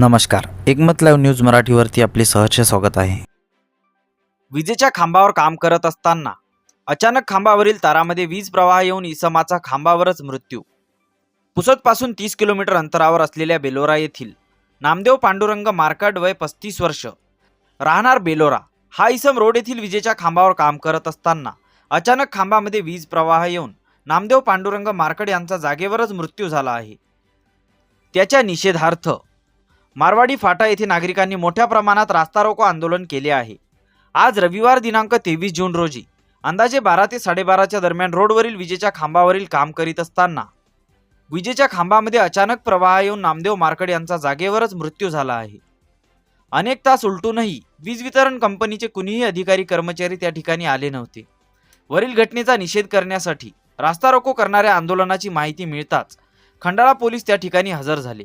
नमस्कार. एकमत live news मराठीवरती आपले सहर्ष स्वागत आहे. विजेच्या खांबावर काम करत असताना अचानक खांबावरील तारामध्ये वीज प्रवाह येऊन इसमाचा खांबावरच मृत्यू. पुसदपासून तीस किलोमीटर अंतरावर असलेल्या बेलोरा येथील नामदेव पांडुरंग मार्काड वय पस्तीस वर्ष राहणार बेलोरा हा इसम रोड येथील विजेच्या खांबावर काम करत असताना अचानक खांबामध्ये वीज प्रवाह येऊन नामदेव पांडुरंग मार्कड यांचा जागेवरच मृत्यू झाला आहे. त्याच्या निषेधार्थ मारवाडी फाटा येथे नागरिकांनी मोठ्या प्रमाणात रास्ता रोको आंदोलन केले आहे. आज रविवार दिनांक तेवीस जून रोजी अंदाजे बारा ते साडेबाराच्या दरम्यान रोडवरील विजेच्या खांबावरील काम करीत असताना विजेच्या खांबामध्ये अचानक प्रवाह येऊन नामदेव मार्कड यांचा जागेवरच मृत्यू झाला आहे. अनेक तास उलटूनही वीज वितरण कंपनीचे कुणीही अधिकारी कर्मचारी त्या ठिकाणी आले नव्हते. वरील घटनेचा निषेध करण्यासाठी रास्ता रोको करणाऱ्या आंदोलनाची माहिती मिळताच खंडाळा पोलीस त्या ठिकाणी हजर झाले.